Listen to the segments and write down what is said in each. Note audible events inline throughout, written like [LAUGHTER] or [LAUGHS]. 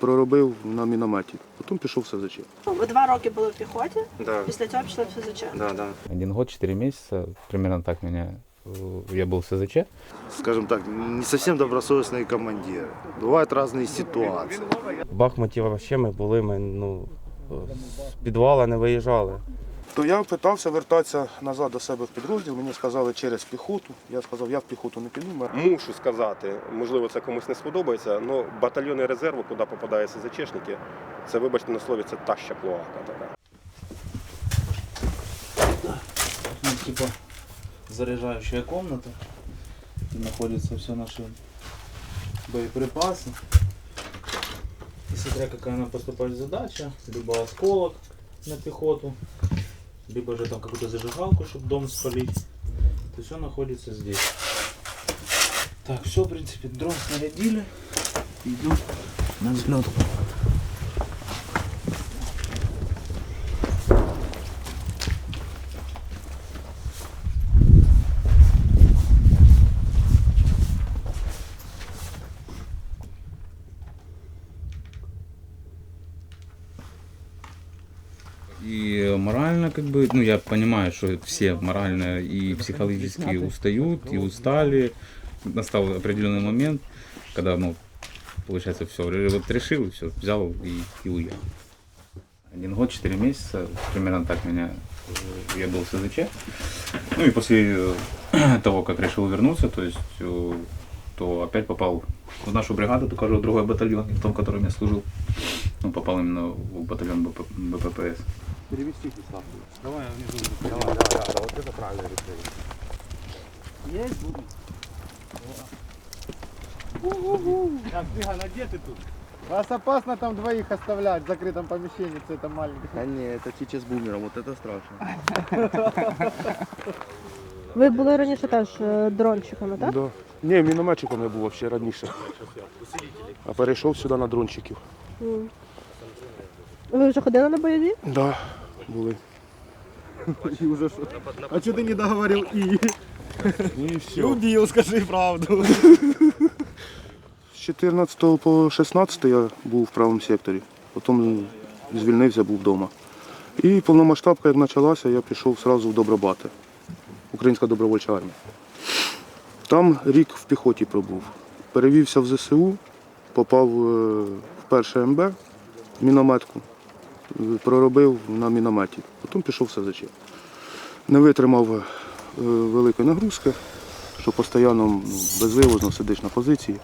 Проробив на мінометі, потім пішов в СЗЧ. Ви два роки були в піхоті, Да, після цього пішли в СЗЧ. да, да. Один год, четыре месяца, примерно так меня, э, я был в СЗЧ. Скажем так, не зовсім добросовісний командир. Бувають різні ситуації. В Бахмуті взагалі ми були, ми ну, з підвала не виїжджали. То я питався вертатися назад до себе в підрозділ. Мені сказали через піхоту. Я сказав, я в піхоту не піду. Мушу сказати, можливо, це комусь не сподобається, але батальйони резерву, куди попадаються зачешники, це, вибачте на слові, це таща клоака така. Ну, типа заряжающая комната, где находятся все наши боеприпасы. И смотря какая нам поступает задача, либо осколок на пехоту, либо же там какую-то зажигалку, чтобы дом спалить, то все находится здесь. Так, все, в принципе, дрон снарядили. Идем на взлет. И морально, как бы, ну, я понимаю, что все морально и психологически устают и устали. Настал определенный момент, когда, ну, получается, все, вот решил, и все, взял и, и уехал. Один год, четыре месяца, примерно так меня, э, я был в СЗЧ. Ну и после э, [CLEARS THROAT] того, как решил вернуться, то есть, э, то опять попал в нашу бригаду, только уже в другой батальон, не в том, в котором я служил. Ну, попал именно в батальон БП, БППС. Вас опасно там двоих оставлять в закрытом помещении, это маленькое. А ні, це тіче з бумером, от це страшно. Ви були раніше теж е, дрончиками, так? Да. Ні, мінометчиком я був ще раніше. А перейшов сюди на дрончиків. М. Ви вже ходили на бойові? Так, да, були. И уже что? А что ты не договорил и? І все. Убил, скажи правду. З 14 по 16 я був в правому секторі, потім звільнився, був вдома. І повномасштабка, як почалася, я пішов одразу в Добробати, Українська добровольча армія. Там рік в піхоті пробув. Перевівся в ЗСУ, попав е, в перше МБ, мінометку, проробив на мінометі, потім пішов в СЗЧ. Не витримав е, великої нагрузки, що постійно ну, безвивозно сидиш на позиції.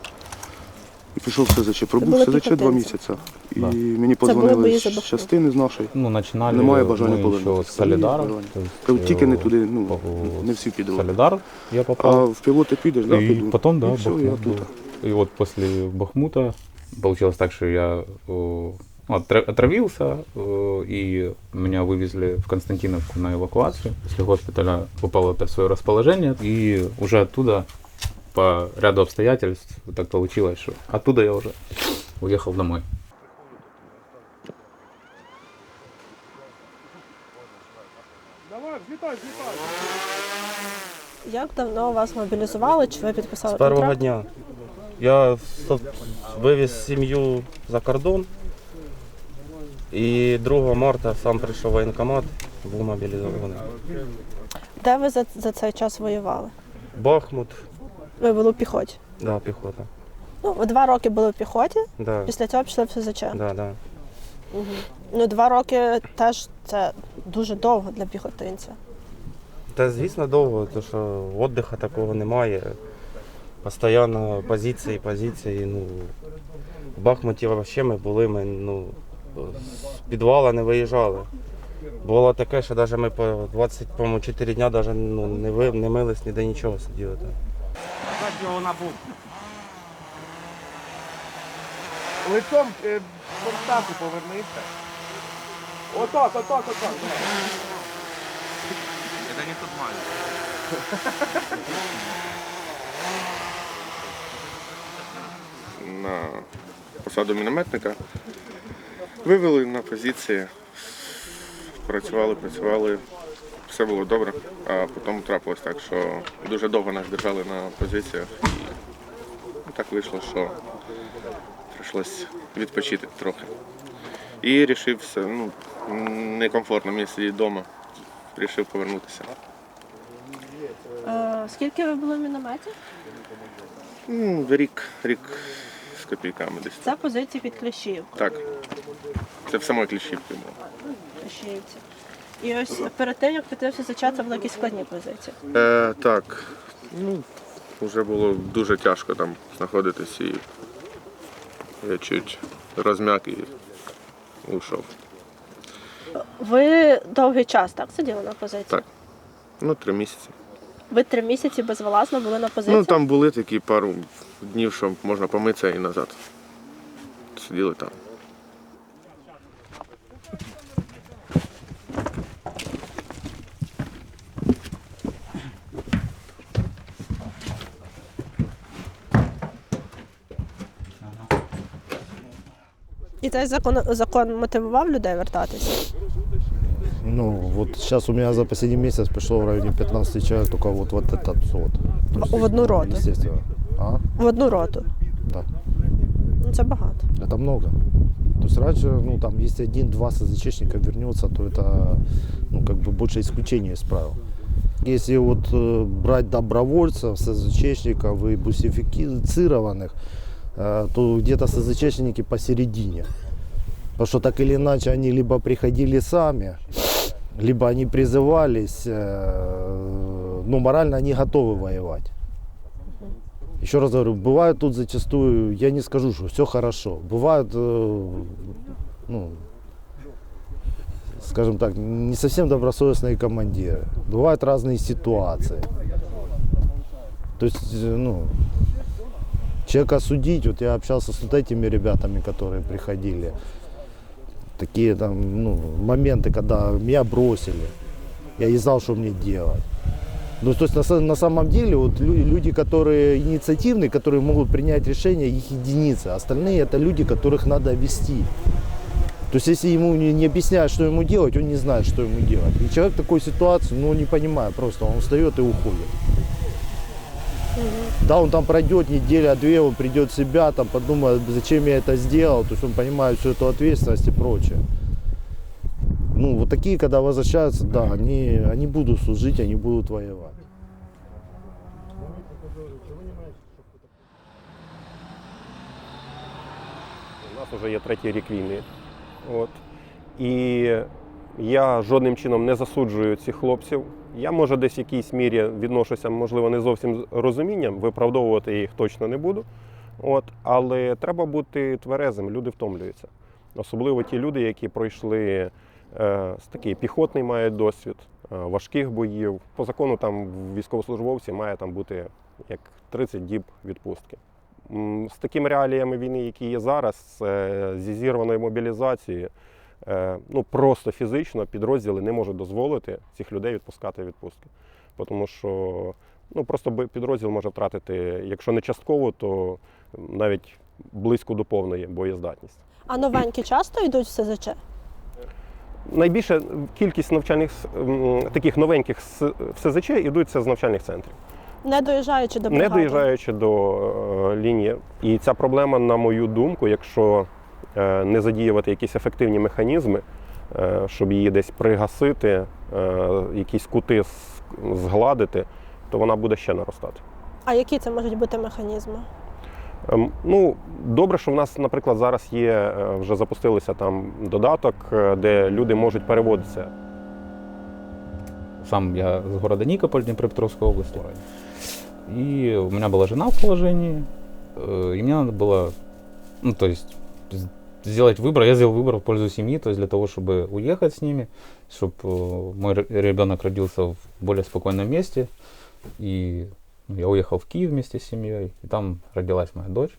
І пішов в СЗЧ. Пробув були в СЗЧ два піхотинці? місяці. І Да. мені були позвонили бої з за Бахмут? частини з нашої. Ну, начинали Немає бажання мы еще повернутися. с Солидара. Ні, то есть, Та Тільки не э, туди, ну, по- не всі підуть. Солидар я А попал. в пілоти підеш, да, и піду. потом, да, І все, я Бахмут тут. был. И вот после Бахмута получилось так, что я э, ну, отра- отравился, э, и меня вывезли в Константиновку на эвакуацию. После госпиталя попал опять в свое расположение, и уже оттуда по ряду обстоятельств так получилось, что оттуда я уже уехал домой. Як давно вас мобілізували? Чи ви підписали З першого контракт? дня. Я со- вивіз сім'ю за кордон. І 2 марта сам прийшов воєнкомат, був мобілізований. Де ви за, за цей час воювали? Бахмут, Ви були в піхоті. да, піхота. Ну, ви два роки були в піхоті, Да, після цього пішли в СЗЧ. да, да. Угу. Ну, два роки теж це дуже довго для піхотинця. Та звісно довго, тому що віддиху такого немає. Постійно позиції, позиції. Ну, в Бахмуті взагалі ми були, ми ну, з підвала не виїжджали. Було таке, що навіть ми по 24 дня даже, ну, не, ви, не мились, ніде нічого сиділи. там. Лицом е, в повернися. Отак, отак, отак. На посаду мінометника. Вивели на позиції, працювали, працювали, все було добре, а потім трапилось так, що дуже довго нас держали на позиціях і так вийшло, що прийшлось відпочити трохи. І рішився, ну, некомфортно мені сидіти вдома. Рішив повернутися. Е, скільки ви були в мінометі? Ну, рік, рік копійками десь. Це позиції під Кліщівку. Так. Це в самої кліщівки було. Кліщівці. І ось перед тим, як піти в СЗЧ, це були якісь складні позиції. Е, так. Ну, вже було дуже тяжко там знаходитись і я чуть розм'як і ушов. Ви довгий час так сиділи на позиції? Так. Ну, три місяці. Ви три місяці безвласно були на позиції? Ну там були такі пару днів, що можна помитися і назад. Сиділи там. І цей закон, закон мотивував людей вертатися? Ну, вот сейчас у меня за последний месяц пришло в районе 15 человек, только вот, вот этот вот. То есть, В одну ну, роту? Естественно. А? В одну роту. Да. Ну, це багато. Это много. То есть раньше, ну там, если один-два СЗЧшника вернется, то это, ну, как бы больше исключение из правил. Если вот э, брать добровольцев, СЗЧшников и бусифицированных, э, то где-то СЗЧшники посередине. Потому что так или иначе они либо приходили сами, либо они призывались, э, но морально они готовы воевать. Еще раз говорю, бывает тут зачастую, я не скажу, что все хорошо. Бывают, э, ну, скажем так, не совсем добросовестные командиры. Бывают разные ситуации. То есть, э, ну, человека судить, вот я общался с вот этими ребятами, которые приходили. Такие там, ну, моменты, когда меня бросили. Я не знал, что мне делать. Ну, то есть на, на самом деле вот лю- люди, которые инициативные, которые могут принять решение, их единицы. Остальные это люди, которых надо вести. То есть если ему не, не объясняют, что ему делать, он не знает, что ему делать. И человек в такой ситуации, ну, не понимает просто, он встает и уходит. Да, он там пройдет неделя-две, он придет в себя, там подумает, зачем я это сделал, то есть он понимает всю эту ответственность и прочее. Ну, вот такие, когда возвращаются, да, они, они будут служить, они будут воевать. У нас вже є третій рік війни. От. І я жодним чином не засуджую цих хлопців. Я, може, десь в якійсь мірі відношуся, можливо, не зовсім з розумінням, виправдовувати їх точно не буду. От. Але треба бути тверезим, люди втомлюються. Особливо ті люди, які пройшли е, такий піхотний мають досвід, е, важких боїв. По закону там військовослужбовці має там бути як 30 діб відпустки. З такими реаліями війни, які є зараз, е, зі зірваною мобілізацією, е, ну просто фізично підрозділи не можуть дозволити цих людей відпускати відпустки. Тому що ну, просто підрозділ може втратити, якщо не частково, то навіть близько до повної боєздатність. А новенькі часто йдуть в СЗЧ? Найбільша кількість навчальних таких новеньких в СЗЧ ідуть це з навчальних центрів. Не доїжджаючи до не доїжджаючи до е, лінії. І ця проблема, на мою думку, якщо е, не задіювати якісь ефективні механізми, е, щоб її десь пригасити, е, якісь кути с- згладити, то вона буде ще наростати. А які це можуть бути механізми? Ем, Ну, добре, що в нас, наприклад, зараз є, е, вже запустилися там додаток, е, де люди можуть переводитися Сам я с города Никополь, Днепропетровской области. И у меня была жена в положении, э, и мне надо было, ну, то есть, з- сделать выбор. Я сделал выбор в пользу семьи, то есть для того, чтобы уехать с ними, чтобы мой р- ребенок родился в более спокойном месте. И ну, я уехал в Киев вместе с семьей, и там родилась моя дочь.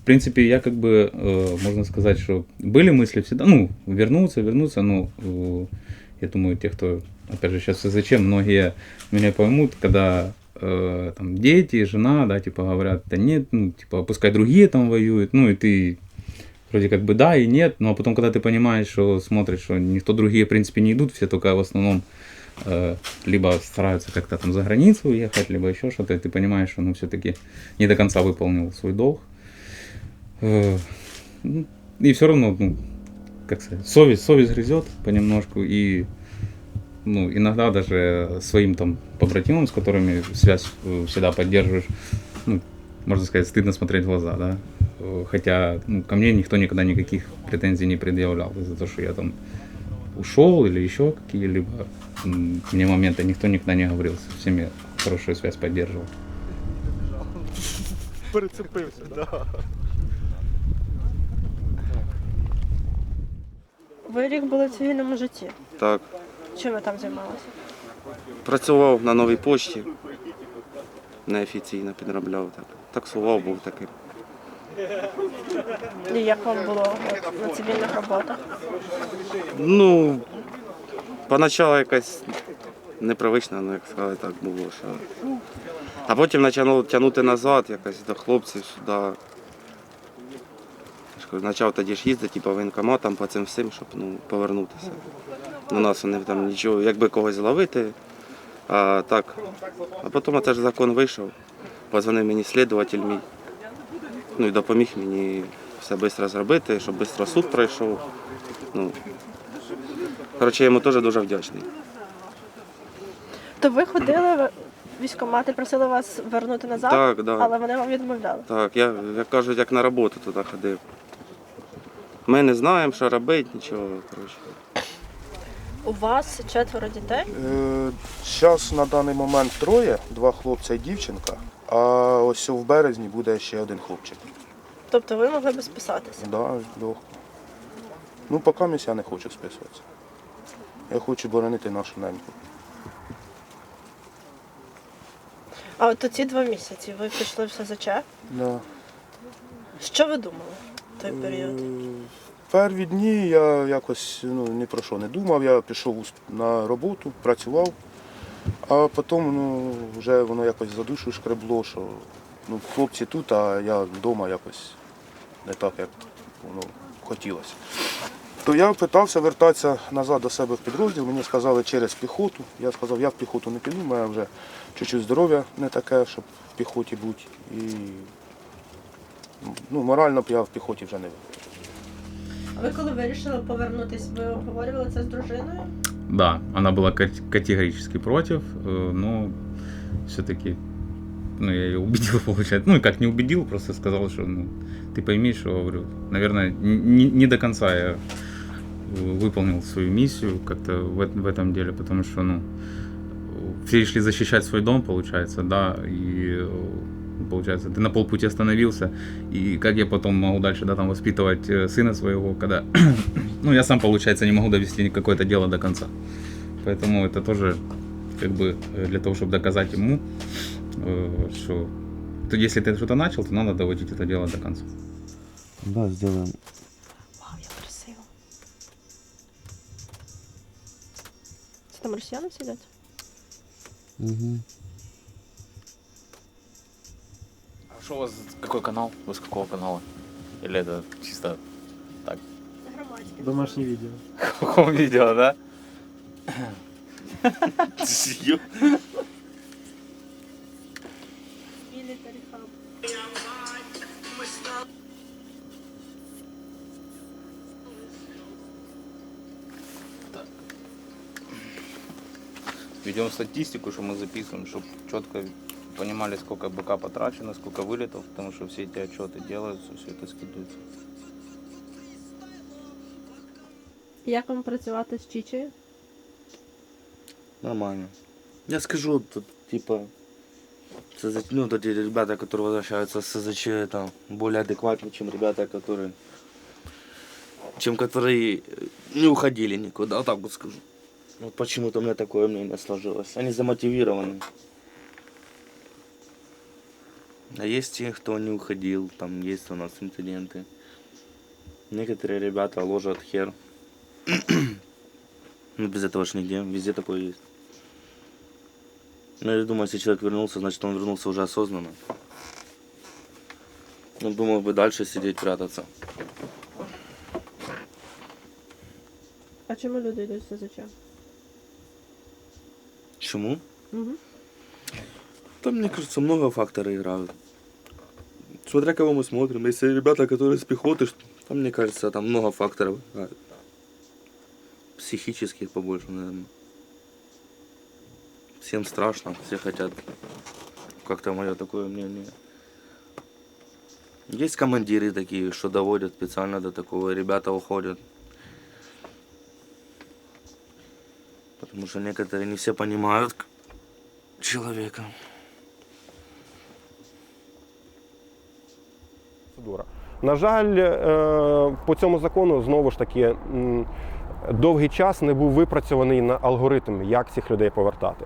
В принципе, я как бы, э, можно сказать, что были мысли всегда, ну, вернуться, вернуться, но э, я думаю, те, кто, опять же, сейчас зачем, многие меня поймут, когда э, там дети, жена, да, типа говорят, да нет, ну, типа, пускай другие там воюют, ну, и ты вроде как бы да и нет, но потом, когда ты понимаешь, что смотришь, что никто другие, в принципе, не идут, все только в основном э, либо стараются как-то там за границу уехать, либо еще что-то, и ты понимаешь, что, ну, все-таки не до конца выполнил свой долг. Э, Ну, И все равно, ну, как сказать, совесть, совесть грызет понемножку. И ну, иногда даже своим там побратимам, с которыми связь э, всегда поддерживаешь, ну, можно сказать, стыдно смотреть в глаза, да. Э, Хотя ну, ко мне никто никогда никаких претензий не предъявлял из-за того, что я там ушел или еще какие-либо м, мне моменты никто никогда не говорил. С всеми хорошую связь поддерживал. Перецепився, да. Ви рік були в цивільному житті. Так, Чим ви там займалися? працював на новій пошті. Неофіційно підробляв так. Таксував був таким. І як вам було на цивільних роботах? Ну, поначалу якась непривична, ну як сказати, так було. Що... А потім почало тягнути назад, якось до хлопців сюди. Почав тоді ж їздити по воєнкоматам, по цим всім, щоб ну, повернутися. На нас вони там нічого, якби когось зловити. А так. А потім це ж закон вийшов. Позвонив мені слідуватель мій. Ну і допоміг мені все швидко зробити, щоб швидко суд пройшов. Ну, Коротше, я йому теж дуже вдячний. То ви ходили в військкомати, просили вас вернути назад, Так, да. але вони вам відмовляли. Так, я, як кажуть, як на роботу туди ходив. Ми не знаємо, що робити, нічого. Коротше. У вас четверо дітей. Зараз на даний момент троє, два хлопця і дівчинка, а ось в березні буде ще один хлопчик. Тобто ви могли б списатися. Да, легко. Ну, поки я не хочу списуватися. Я хочу боронити нашу неньку. А от ці два місяці ви пішли в СЗЧ. Да. Що ви думали в той період? Перві дні я якось ну, ні про що не думав. Я пішов на роботу, працював, а потім ну, вже воно якось за душу шкребло, що ну, хлопці тут, а я вдома якось не так, як воно хотілося. То я питався вертатися назад до себе в підрозділ. Мені сказали через піхоту. Я сказав, я в піхоту не піду, у мене вже чуть-чуть здоров'я не таке, щоб в піхоті бути. І ну, морально я в піхоті вже не був. А ви коли вирішили повернутись, ви обговорювали це з дружиною? Да, она была кат- категорически против, но все-таки ну, я ее убедил, [LAUGHS] получается. Ну, как не убедил, просто сказал, что ну, ты пойми, что, говорю, наверное, не, не до конца я выполнил свою миссию как-то в, в этом деле, потому что, ну, все шли защищать свой дом, получается, да, и э, получается, ты на полпути остановился, и как я потом могу дальше, да, там воспитывать э, сына своего, когда, [COUGHS] ну, я сам, получается, не могу довести какое-то дело до конца. Поэтому это тоже, как бы, э, для того, чтобы доказать ему, э, что то если ты что-то начал, то надо доводить это дело до конца. Да, зробимо. Вау, як красиво. Це там росіяни сидять? Угу. Что у вас, какой канал? Вы с какого канала? Или это чисто так? Громадське. Домашнє відео. В каком видео, да? Military Hub. Ведем статистику, что мы записываем, чтобы четко понимали, сколько БК потрачено, сколько вылетов, потому что все эти отчеты делаются, все это скидывается. Як вам працювати з Чічею? Нормально. Я скажу, тут, типа, СЗЧ, ну, эти ребята, которые возвращаются с СЗЧ, там, более адекватны, чем ребята, которые, чем которые не уходили никуда, вот так вот скажу. Вот почему-то у меня такое мнение сложилось. Они замотивированы. А есть те, кто не уходил, там есть у нас инциденты. Некоторые ребята ложат хер. [CLEARS THROAT] Ну, без этого ж нигде, везде такое есть. Ну, я думаю, если человек вернулся, значит, он вернулся уже осознанно. Он думал бы дальше сидеть, прятаться. А чому люди йдуть в СЗЧ? Чему? Угу. Там, мне кажется, много факторов играют. Смотря кого мы смотрим. Если ребята, которые с пехоты, Там, мне кажется, там много факторов. а, Психических побольше, наверное. Всем страшно, все хотят. Как-то мое такое мнение. Есть командиры такие, что доводят специально до такого, ребята уходят. Потому что некоторые не все понимают человека. На жаль, е, по цьому закону знову ж таки довгий час не був випрацьований на алгоритм, як цих людей повертати.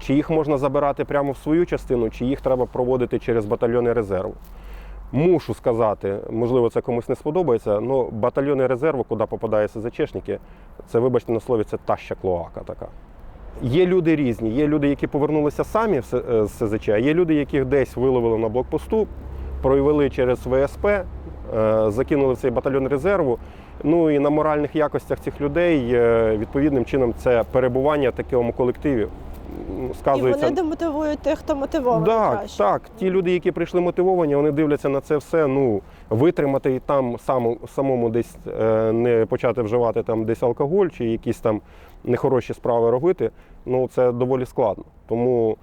Чи їх можна забирати прямо в свою частину, чи їх треба проводити через батальйони резерву. Мушу сказати, можливо, це комусь не сподобається, але батальйони резерву, куди попадають СЗЧшники, це, вибачте на слові, це таща клоака така. Є люди різні. Є люди, які повернулися самі е, з СЗЧ, а є люди, яких десь виловили на блокпосту, проявили через ВСП, е, закинули в цей батальйон резерву. Ну і на моральних якостях цих людей е, відповідним чином це перебування в такому колективі м, І вони демотивують тих, хто мотивований Так, краще. так. Ті люди, які прийшли мотивовані, вони дивляться на це все. Ну витримати і там саму, самому десь е, не почати вживати там десь алкоголь чи якісь там нехороші справи робити. Ну це доволі складно. Тому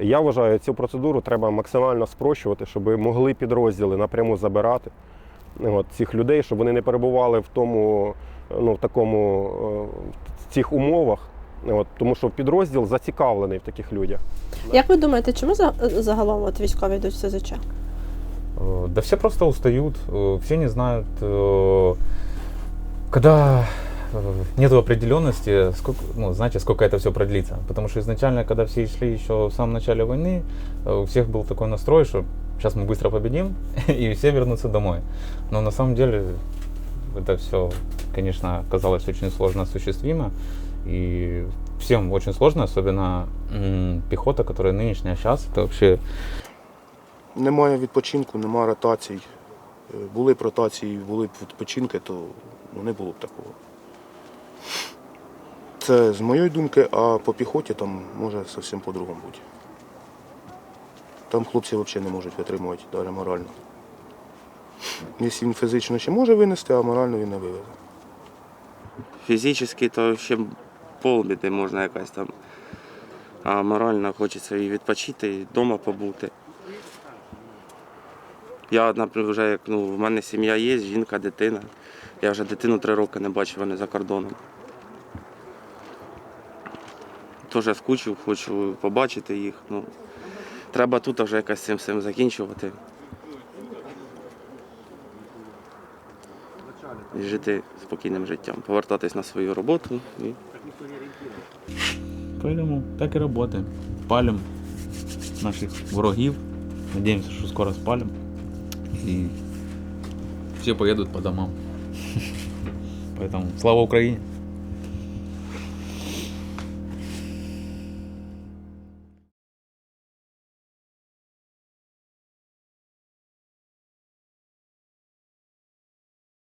я вважаю, цю процедуру треба максимально спрощувати, щоб могли підрозділи напряму забирати от, цих людей, щоб вони не перебували в тому, ну в такому е, в цих умовах. От, тому що підрозділ зацікавлений в таких людях. Як ви думаєте, чому за- загалом от військові йдуть в СЗЧ? Э, Да все просто устают, э, все не знают, э, когда э, нет определенности, сколько, ну, знаете, сколько это все продлится. Потому что изначально, когда все шли еще в самом начале войны, э, у всех был такой настрой, что сейчас мы быстро победим [LAUGHS] и все вернутся домой. Но на самом деле это все, конечно, казалось очень сложно осуществимо. И всем очень сложно, особенно м, пехота, которая нынешняя сейчас, это вообще Немає відпочинку, немає ротацій. Е, Були б ротації, були б відпочинки, то ну, не було б такого. Це з моєї думки, а по піхоті там може зовсім по-другому бути. Там хлопці взагалі не можуть витримувати навіть морально. Якщо він фізично ще може винести, а морально він не вивезе. Фізично то ще полбіди можна якась там. А морально хочеться і відпочити, і вдома побути. Я, наприклад, вже як ну, в мене сім'я є, жінка, дитина. Я вже дитину три роки не бачив, вони за кордоном. Теж скучив, хочу побачити їх. Ну, треба тут вже якось цим всім закінчувати. І жити спокійним життям, повертатись на свою роботу і Поэтому так и работаем. Палим наших ворогів. Надеемся, что скоро спалим. И все поедут по домам. [LAUGHS] Поэтому слава Украине!